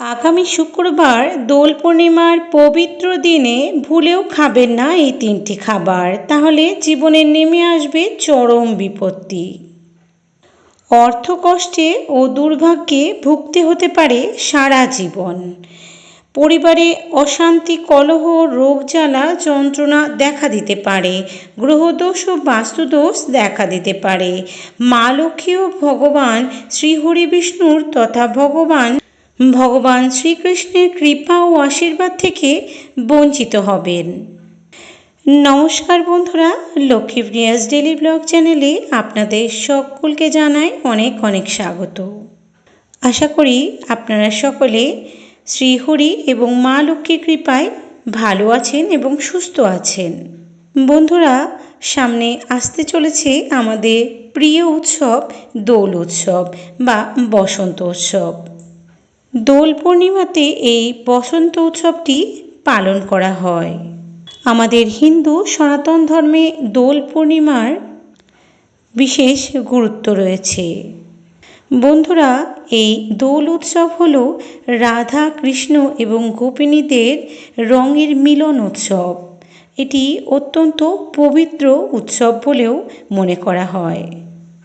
আগামী শুক্রবার দোল পূর্ণিমার পবিত্র দিনে ভুলেও খাবেন না এই তিনটি খাবার। তাহলে জীবনে নেমে আসবে চরম বিপত্তি। অর্থকষ্টে ও দুর্ভাগ্যে ভুগতে হতে পারে সারা জীবন। পরিবারে অশান্তি, কলহ রোগ জ্বালা যন্ত্রণা দেখা দিতে পারে। গ্রহদোষ ও বাস্তুদোষ দেখা দিতে পারে। মা লক্ষ্মী ও ভগবান শ্রীহরি বিষ্ণুর তথা ভগবান ভগবান শ্রীকৃষ্ণের কৃপা ও আশীর্বাদ থেকে বঞ্চিত হবেন। নমস্কার বন্ধুরা লক্ষ্মীপ্রিয়াস ডেলি ব্লগ চ্যানেলে আপনাদের সকলকে জানাই অনেক অনেক স্বাগত। আশা করি আপনারা সকলে শ্রীহরি এবং মা লক্ষ্মীর কৃপায় ভালো আছেন এবং সুস্থ আছেন। বন্ধুরা, সামনে আসতে চলেছে আমাদের প্রিয় উৎসব দোল উৎসব বা বসন্ত উৎসব। দোল পূর্ণিমাতে এই বসন্ত উৎসবটি পালন করা হয়। আমাদের হিন্দু সনাতন ধর্মে দোল পূর্ণিমার বিশেষ গুরুত্ব রয়েছে। বন্ধুরা, এই দোল উৎসব হল রাধা, কৃষ্ণ এবং গোপিনীদের রঙের মিলন উৎসব। এটি অত্যন্ত পবিত্র উৎসব বলেও মনে করা হয়।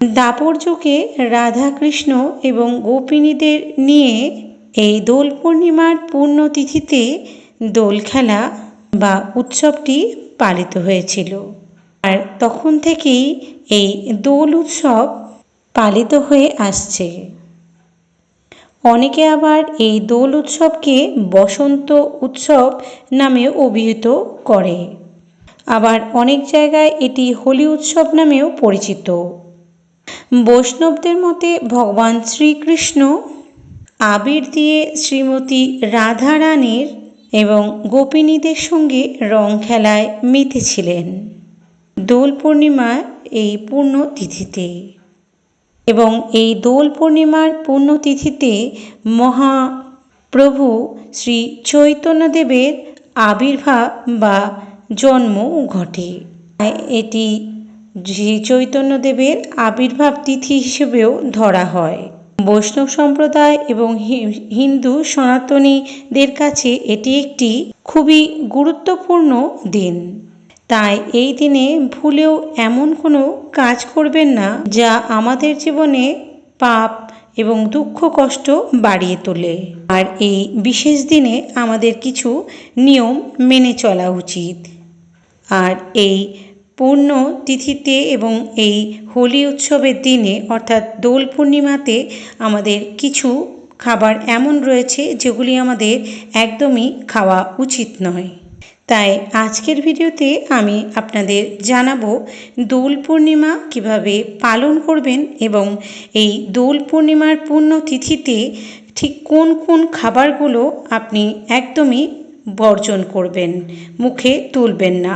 দাপর যুগে রাধা, কৃষ্ণ এবং গোপিনীদের নিয়ে এই দোল পূর্ণিমার পূর্ণতিথিতে দোল খেলা বা উৎসবটি পালিত হয়েছিল। আর তখন থেকেই এই দোল উৎসব পালিত হয়ে আসছে। অনেকে আবার এই দোল উৎসবকে বসন্ত উৎসব নামেও অভিহিত করে। আবার অনেক জায়গায় এটি হোলি উৎসব নামেও পরিচিত। বৈষ্ণবদের মতে ভগবান শ্রীকৃষ্ণ আবির দিয়ে শ্রীমতী রাধা রানীর এবং গোপিনীদের সঙ্গে রং খেলায় মেতেছিলেন। দোল পূর্ণিমা এই পূর্ণ তিথিতে এবং এই দোল পূর্ণিমার পুণ্যতিথিতে মহাপ্রভু শ্রী চৈতন্যদেবের আবির্ভাব বা জন্ম ঘটে। এটি শ্রী চৈতন্যদেবের আবির্ভাব তিথি হিসেবেও ধরা হয়। বৈষ্ণব সম্প্রদায় এবং হিন্দু সনাতনীদের কাছে এটি একটি খুবই গুরুত্বপূর্ণ দিন। তাই এই দিনে ভুলেও এমন কোনো কাজ করবেন না যা আমাদের জীবনে পাপ এবং দুঃখ কষ্ট বাড়িয়ে তোলে। আর এই বিশেষ দিনে আমাদের কিছু নিয়ম মেনে চলা উচিত। আর এই পূর্ণ তিথিতে এবং এই হোলি উৎসবের দিনে, অর্থাৎ দোল পূর্ণিমাতে আমাদের কিছু খাবার এমন রয়েছে যেগুলি আমাদের একদমই খাওয়া উচিত নয়। তাই আজকের ভিডিওতে আমি আপনাদের জানাব দোল পূর্ণিমা কীভাবে পালন করবেন এবং এই দোল পূর্ণিমার পূর্ণ তিথিতে ঠিক কোন কোন খাবারগুলো আপনি একদমই বর্জন করবেন, মুখে তুলবেন না।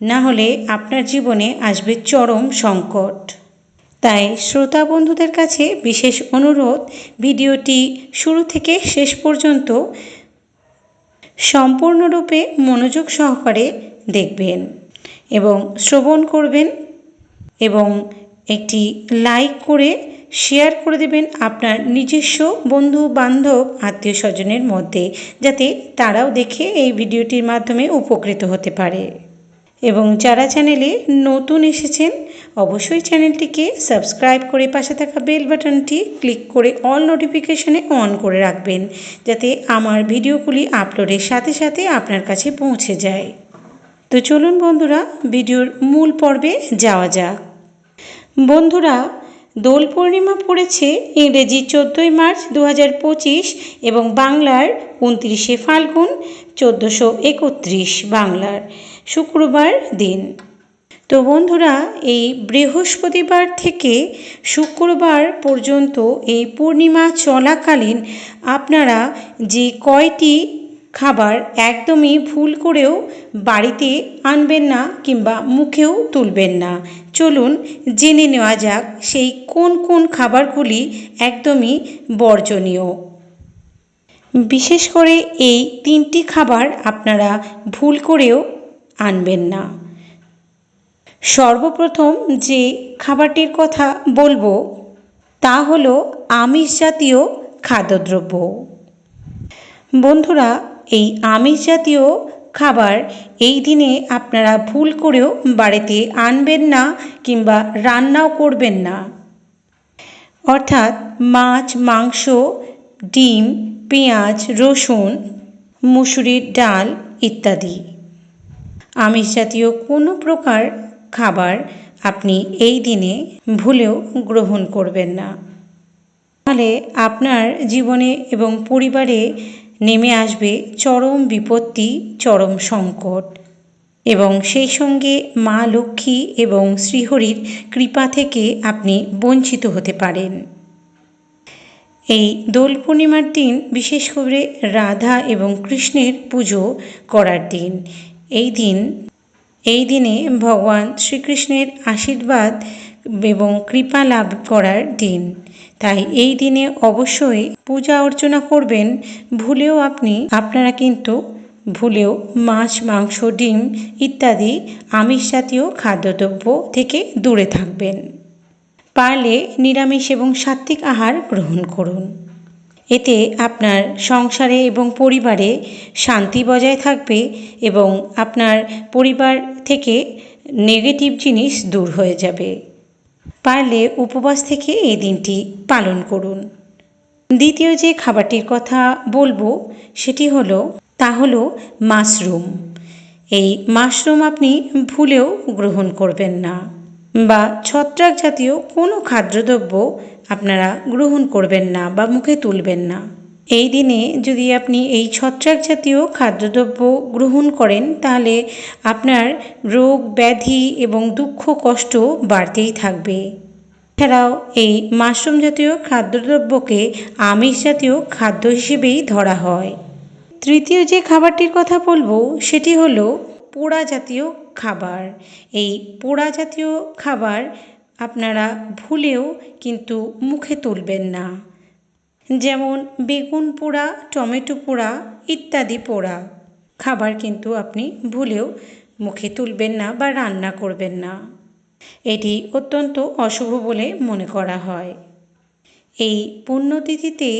না হলে আপনার জীবনে আসবে চরম সংকট। তাই শ্রোতা বন্ধুদের কাছে বিশেষ অনুরোধ, ভিডিওটি শুরু থেকে শেষ পর্যন্ত সম্পূর্ণরূপে মনোযোগ সহকারে দেখবেন এবং শ্রবণ করবেন এবং একটি লাইক করে, শেয়ার করে দেবেন আপনার নিজস্ব বন্ধু, বান্ধব, আত্মীয় স্বজনের মধ্যে, যাতে তারাও দেখে এই ভিডিওটির মাধ্যমে উপকৃত হতে পারে। এবং যারা চ্যানেলে নতুন এসেছেন, অবশ্যই চ্যানেলটিকে সাবস্ক্রাইব করে পাশে থাকা বেল বাটনটি ক্লিক করে অল নোটিফিকেশনে অন করে রাখবেন, যাতে আমার ভিডিওগুলি আপলোডের সাথে সাথে আপনার কাছে পৌঁছে যায়। তো চলুন বন্ধুরা, ভিডিওর মূল পর্বে যাওয়া যাক। বন্ধুরা, দোল পূর্ণিমা পড়েছে ইংরেজি চোদ্দোই মার্চ দু হাজার পঁচিশ এবং বাংলার উনত্রিশে ফাল্গুন চোদ্দোশো একত্রিশ বাংলার। শুক্রবার দিন। তো বন্ধুরা, এই বৃহস্পতিবার থেকে শুক্রবার পর্যন্ত এই পূর্ণিমা চলাকালীন আপনারা যে কয়টি খাবার একদমই ভুল করেও বাড়িতে আনবেন না কিংবা মুখেও তুলবেন না, চলুন জেনে নেওয়া যাক সেই কোন কোন খাবারগুলি একদমই বর্জনীয়। বিশেষ করে এই তিনটি খাবার আপনারা ভুল করেও আনবেন না। সর্বপ্রথম যে খাবারটির কথা বলব, তা হলো আমিষ জাতীয় খাদ্যদ্রব্য। বন্ধুরা, এই আমিষ জাতীয় খাবার এই দিনে আপনারা ভুল করেও বাড়িতে আনবেন না কিংবা রান্নাও করবেন না। অর্থাৎ মাছ, মাংস, ডিম, পেঁয়াজ, রসুন, মুসুরির ডাল ইত্যাদি। আমিষ জাতীয় কোনো প্রকার খাবার আপনি এই দিনে ভুলেও গ্রহণ করবেন না। তাহলে আপনার জীবনে এবং পরিবারে নেমে আসবে চরম বিপত্তি, চরম সংকট। এবং সেই সঙ্গে মা লক্ষ্মী এবং শ্রীহরির কৃপা থেকে আপনি বঞ্চিত হতে পারেন। এই দোল পূর্ণিমার দিন বিশেষ করে রাধা এবং কৃষ্ণের পুজো করার দিন। এই দিন, এই দিনে ভগবান শ্রীকৃষ্ণের আশীর্বাদ এবং কৃপা লাভ করার দিন। তাই এই দিনে অবশ্যই পূজা অর্চনা করবেন। ভুলেও আপনি, আপনারা কিন্তু ভুলেও মাছ, মাংস, ডিম ইত্যাদি আমিষ জাতীয় খাদ্যদ্রব্য থেকে দূরে থাকবেন। পারলে নিরামিষ এবং সাত্ত্বিক আহার গ্রহণ করুন। এতে আপনার সংসারে এবং পরিবারে শান্তি বজায় থাকবে এবং আপনার পরিবার থেকে নেগেটিভ জিনিস দূর হয়ে যাবে। পারলে উপবাস থেকে এই দিনটি পালন করুন। দ্বিতীয় যে খাবারটির কথা বলব, সেটি হলো, তা হলো মাশরুম। এই মাশরুম আপনি ভুলেও গ্রহণ করবেন না। বা ছত্রাক জাতীয় কোনো খাদ্যদ্রব্য আপনারা গ্রহণ করবেন না বা মুখে তুলবেন না। এই দিনে যদি আপনি এই ছত্রাক জাতীয় খাদ্যদ্রব্য গ্রহণ করেন, তাহলে আপনার রোগ, ব্যাধি এবং দুঃখ, কষ্ট বাড়তেই থাকবে। এছাড়াও এই মাশরুম জাতীয় খাদ্যদ্রব্যকে আমিষ জাতীয় খাদ্য হিসেবেই ধরা হয়। তৃতীয় যে খাবারটির কথা বলব, সেটি হলো পোড়া জাতীয় খাবার। এই পোড়া জাতীয় খাবার আপনারা ভুলেও কিন্তু মুখে তুলবেন না। যেমন বেগুন পোড়া, টমেটো পোড়া ইত্যাদি পোড়া। খাবার কিন্তু আপনি ভুলেও মুখে তুলবেন না বা রান্না করবেন না। এটি অত্যন্ত অশুভ বলে মনে করা হয়। এই পুণ্যতিথিতে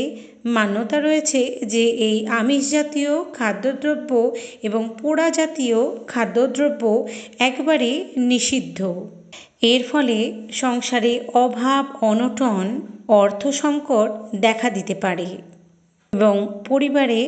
মান্যতা রয়েছে যে এই আমিষ জাতীয় খাদ্যদ্রব্য এবং পোড়া জাতীয় খাদ্যদ্রব্য একবারে নিষিদ্ধ। এর ফলে সংসারে অভাব, অনটন অর্থ সংকট দেখা দিতে পারে এবং পরিবারে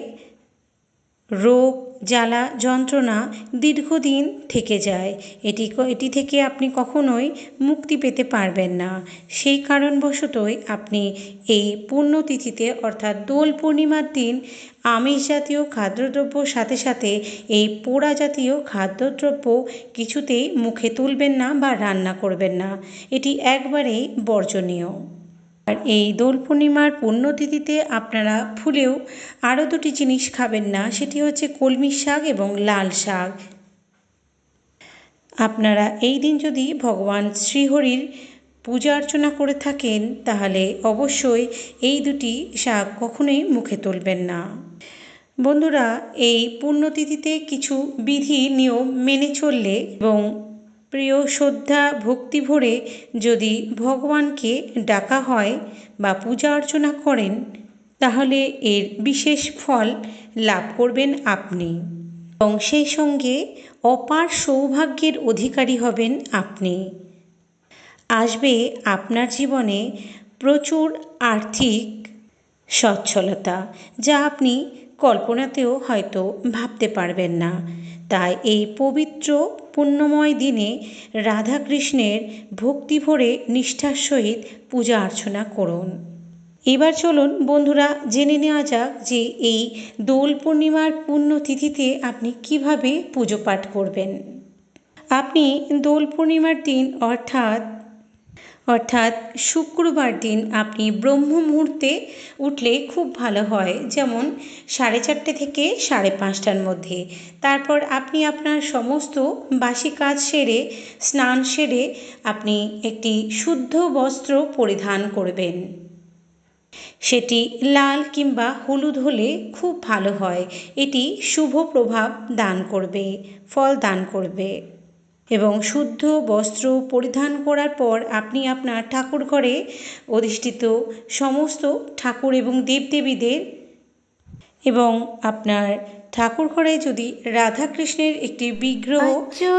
রোগ, জ্বালা, যন্ত্রণা দীর্ঘদিন থেকে যায়। এটি এটি থেকে আপনি কখনোই মুক্তি পেতে পারবেন না। সেই কারণবশতই আপনি এই পুণ্যতিথিতে, অর্থাৎ দোল পূর্ণিমার দিন, আমিষ জাতীয় খাদ্যদ্রব্য, সাথে সাথে এই পোড়া জাতীয় খাদ্যদ্রব্য কিছুতেই মুখে তুলবেন না বা রান্না করবেন না। এটি একবারেই বর্জনীয়। আর এই দোল পূর্ণিমার পুণ্যতিথিতে আপনারা ফুলেও আরও দুটি জিনিস খাবেন না, সেটি হচ্ছে কলমি শাক এবং লাল শাক। আপনারা এই দিন যদি ভগবান শ্রীহরির পূজা অর্চনা করে থাকেন, তাহলে অবশ্যই এই দুটি শাক কখনোই মুখে তুলবেন না। বন্ধুরা, এই পুণ্যতিথিতে কিছু বিধি, নিয়ম মেনে চললে এবং প্রিয় শ্রদ্ধা ভক্তি ভরে যদি ভগবানকে ডাকা হয় বা পূজা অর্চনা করেন, তাহলে এর বিশেষ ফল লাভ করবেন আপনি। এবং সেই সঙ্গে অপার সৌভাগ্যের অধিকারী হবেন আপনি। আসবে আপনার জীবনে প্রচুর আর্থিক সচ্ছলতা, যা আপনি কল্পনাতেও হয়তো ভাবতে পারবেন না। তাই এই পবিত্র পুণ্যময় দিনে রাধাকৃষ্ণের ভক্তি ভরে নিষ্ঠার সহিত পূজা অর্চনা করুন। এবার চলুন বন্ধুরা জেনে নেওয়া যাক যে এই দোল পূর্ণিমার পুণ্যতিথিতে আপনি কীভাবে পুজো পাঠ করবেন। আপনি দোল পূর্ণিমার দিন অর্থাৎ অর্থাৎ শুক্রবার দিন আপনি ব্রহ্ম মুহূর্তে উঠলে খুব ভালো হয়, যেমন সাড়ে চারটে থেকে সাড়ে পাঁচটার মধ্যে। তারপর আপনি আপনার সমস্ত বাসি কাজ সেরে, স্নান সেরে আপনি একটি শুদ্ধ বস্ত্র পরিধান করবেন। সেটি লাল কিংবা হলুদ হলে খুব ভালো হয়। এটি শুভ প্রভাব দান করবে, ফল দান করবে। এবং শুদ্ধ বস্ত্র পরিধান করার পর আপনি আপনার ঠাকুর ঘরে অধিষ্ঠিত সমস্ত ঠাকুর এবং দেবদেবীদের এবং আপনার ঠাকুর ঘরে যদি রাধা কৃষ্ণের একটি বিগ্রহ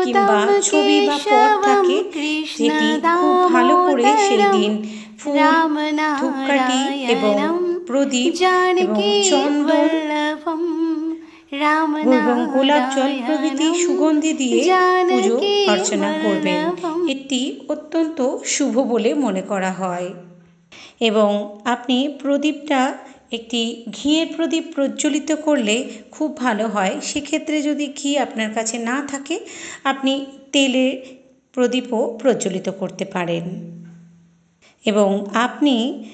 কিংবা ছবি বা পট থাকে যেটি খুব ভালো করে সেই দিন ফুল ধূপকাঠি এবং প্রদীপ এবং চন্দন গোলাপ জল প্রভৃতি সুগন্ধি দিয়ে পুজো অর্চনা করবেন। এটি অত্যন্ত শুভ বলে মনে করা হয়। এবং আপনি প্রদীপটা একটি ঘিয়ের প্রদীপ প্রজ্বলিত করলে খুব ভালো হয়। সেক্ষেত্রে যদি ঘি আপনার কাছে না থাকে আপনি তেলের প্রদীপও প্রজ্বলিত করতে পারেন। এবং আপনি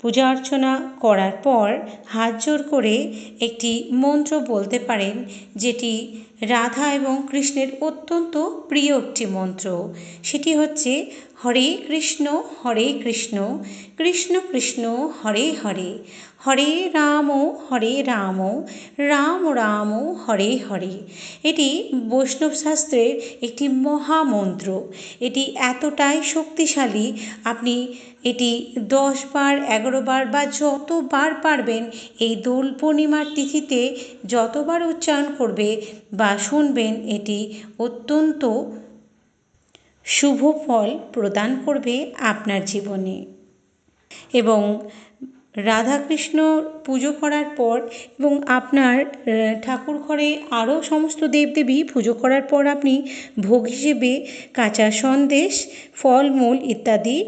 পূজা অর্চনা করার পর হাত জোর করে একটি মন্ত্র বলতে পারেন যেটি রাধা এবং কৃষ্ণের অত্যন্ত প্রিয় একটি মন্ত্র। সেটি হচ্ছে, হরে কৃষ্ণ হরে কৃষ্ণ কৃষ্ণ কৃষ্ণ, হরে হরে। হরে রাম হরে রাম রাম রাম, হরে হরে। এটি বৈষ্ণব শাস্ত্রের একটি মহামন্ত্র। এটি এতটাই শক্তিশালী, আপনি এটি দশ বার, এগারো বার বা যতবার পারবেন, এই দোল পূর্ণিমার তিথিতে যতবার উচ্চারণ করবে বা শুনবেন এটি অত্যন্ত শুভ ফল প্রদান করবে আপনার জীবনে। এবং রাধাকৃষ্ণ পুজো করার পর এবং আপনার ঠাকুর ঘরে আরও সমস্ত দেবদেবী পুজো করার পর আপনি ভোগ হিসেবে কাঁচা সন্দেশ, ফলমূল ইত্যাদি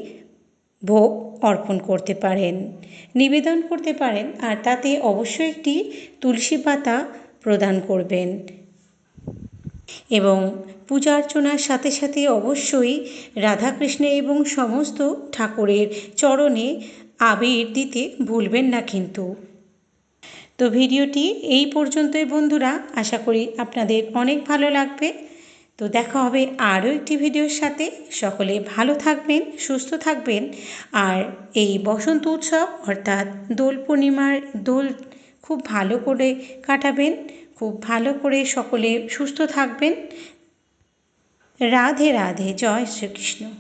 ভোগ অর্পণ করতে পারেন, নিবেদন করতে পারেন। আর তাতে অবশ্যই একটি তুলসী পাতা প্রদান করবেন। এবং পূজা অর্চনার সাথে সাথে অবশ্যই রাধাকৃষ্ণ এবং সমস্ত ঠাকুরের চরণে আবির দিতে ভুলবেন না কিন্তু। তো ভিডিওটি এই পর্যন্তই বন্ধুরা, আশা করি আপনাদের অনেক ভালো লাগবে। তো দেখা হবে আরও একটি ভিডিওর সাথে। সকলে ভালো থাকবেন, সুস্থ থাকবেন। আর এই বসন্ত উৎসব অর্থাৎ দোল পূর্ণিমার দোল খুব ভালো করে কাটাবেন। খুব ভালো করে সকলে সুস্থ থাকবেন। রাধে রাধে জয় শ্রীকৃষ্ণ।